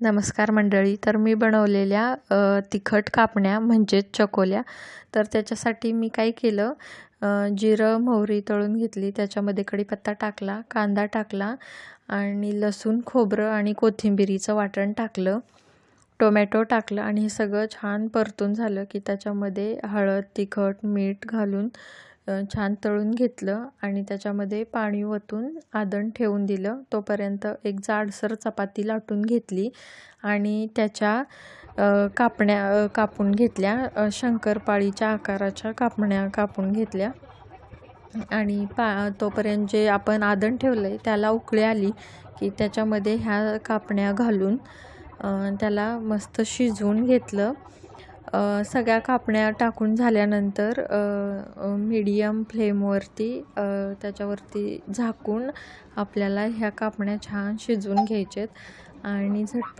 नमस्कार मंडळी. तर मी बनवलेल्या तिखट कापण्या म्हणजेच चकोल्या. तर त्याच्यासाठी मी काय केलं जिरं मोहरी तळून घेतली. त्याच्यामध्ये कढीपत्ता टाकला कांदा टाकला आणि लसूण खोबरं आणि कोथिंबिरीचं वाटण टाकलं. टोमॅटो टाकलं आणि हे सगळं छान परतून झालं की त्याच्यामध्ये हळद तिखट मीठ घालून छान तळून घेतलं आणि त्याच्यामध्ये पाणी ओतून आदण ठेवून दिलं. तोपर्यंत एक जाडसर चपाती लाटून घेतली आणि त्याच्या कापण्या कापून घेतल्या. शंकरपाळीच्या आकाराच्या कापण्या कापून घेतल्या. आणि पा तोपर्यंत जे आपण आदण ठेवलं आहे त्याला उकळी आली की त्याच्यामध्ये ह्या कापण्या घालून त्याला मस्त शिजवून घेतलं. सगळ्या कापण्या टाकून झाल्यानंतर मीडियम फ्लेमवरती त्याच्यावरती झाकून आपल्याला ह्या कापण्या छान शिजवून घ्यायचेत. आणि झटपट